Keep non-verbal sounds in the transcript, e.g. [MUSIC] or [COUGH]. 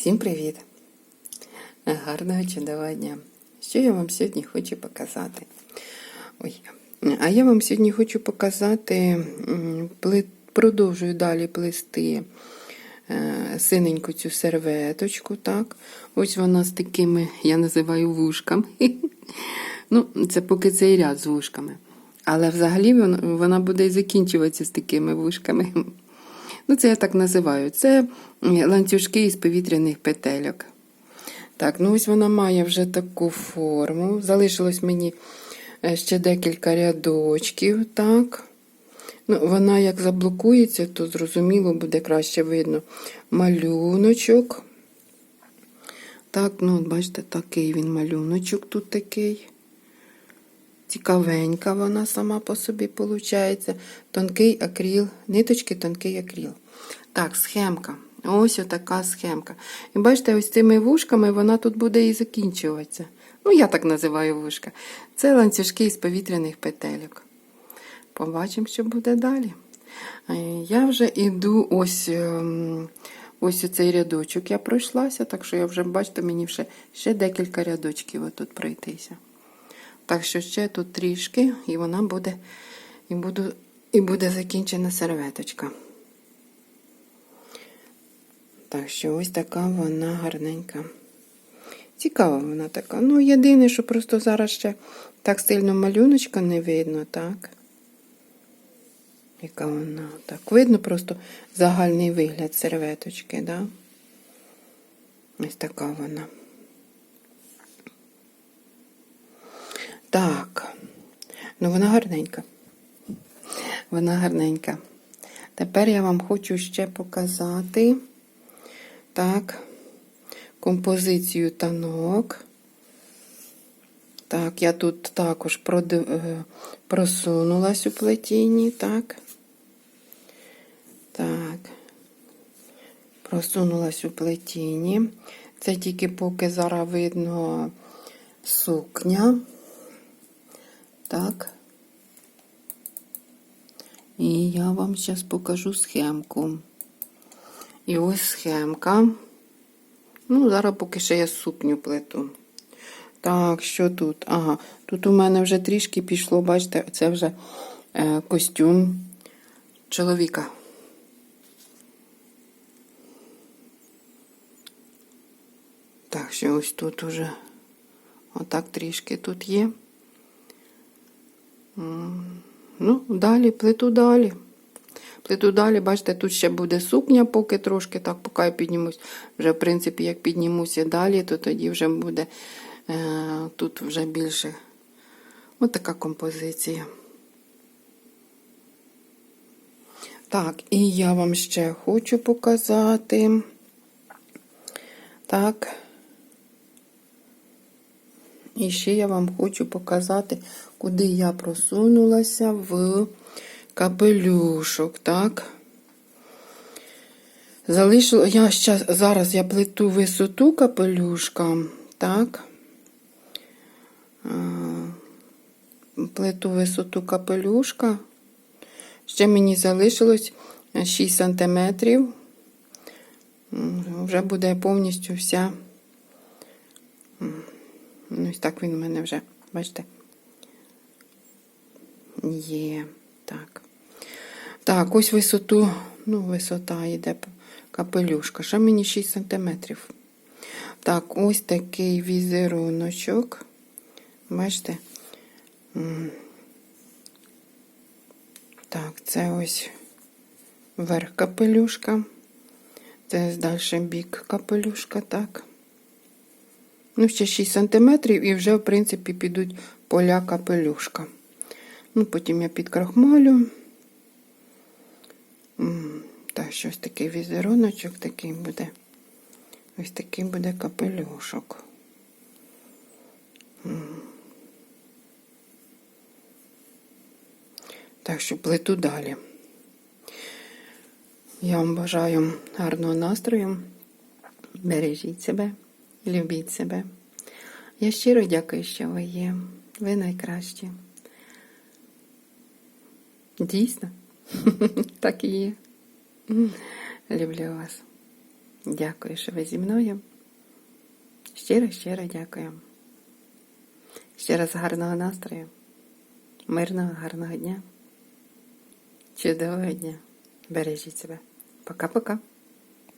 Всім привіт! Гарного чудового дня! Що я вам сьогодні хочу показати? Ой, а я вам сьогодні хочу показати, продовжую далі плести е, синеньку цю серветочку. Так? Ось вона з такими, я називаю вушками. [LAUGHS] Ну, це поки цей ряд з вушками. Але взагалі вона, буде і закінчуватися з такими вушками. Ну, це я так називаю. Це ланцюжки із повітряних петельок. Так, ну ось вона має вже таку форму. Залишилось мені е, ще декілька рядочків. Так. Ну, Вона як заблокується, то зрозуміло буде краще видно малюночок. Так, ну, бачите, такий він малюночок тут такий. Цікавенька вона сама по собі виходить. Тонкий акріл, ниточки тонкий акріл. Так, схемка. Ось отака схемка. І бачите, ось цими вушками вона тут буде і закінчуватися. Ну, я так називаю вушка. Це ланцюжки із повітряних петельок. Побачимо, що буде далі. Е, Я вже йду ось ем, ось цей рядочок я пройшлася, так що я вже, бачите, мені ще, ще декілька рядочків отут пройтися. Так що ще тут трішки, і вона буде, і, буду, і буде закінчена серветочка. Так що ось така вона гарненька. Цікава вона така. Ну, єдине, що просто зараз ще так сильно малюночка не видно, так? Яка вона так. Видно просто загальний вигляд серветочки, да? Ось така вона. Так, ну вона гарненька. Вона гарненька. Тепер я вам хочу ще показати так, композицію танок. Так, я тут також е, просунулась у плетінні, так. Так. Просунулась у плетінні. Це тільки поки зараз видно сукня. Так. І я вам зараз покажу схемку. І ось схемка. Ну, зараз поки ще я сукню плету. Так, що тут? Ага, тут у мене вже трішки пішло, бачите, це вже е, костюм чоловіка. Так, що ось тут уже отак трішки тут є. Ну, далі, плиту далі. Плиту далі, бачите, тут ще буде сукня, поки трошки, так, поки я піднімусь. Вже, в принципі, як піднімуся далі, то тоді вже буде е, тут вже більше ось така композиція. Так, і я вам ще хочу показати. Так. І ще я вам хочу показати, куди я просунулася в капелюшок, так? Залишила, я щас, зараз я плету висоту капелюшка, так? А, Плету висоту капелюшка. Ще мені залишилось 6 сантиметрів. Вже буде повністю вся. Ну, ось так він у мене вже, бачите? Є, так. Так, ось висоту, ну, висота йде капелюшка. Ще мені 6 сантиметрів. Так, ось такий візеруночок. Бачите? Так, це ось верх капелюшка. Це далі бік капелюшка, так. Ну, ще 6 сантиметрів і вже, в принципі, підуть поля капелюшка. Ну, потім я підкрахмалю. Так, щось такий візеруночок такий буде. Ось такий буде капелюшок. Так що плету далі. Я вам бажаю гарного настрою. Бережіть себе, любіть себе. Я щиро дякую, що ви є. Ви найкращі. Дійсно, [LAUGHS] так і є. Люблю вас. Дякую, що ви зі мною. Щиро, щиро дякую. Ще раз гарного настрою, мирного, гарного дня, чудового дня. Бережіть себе. Пока-пока.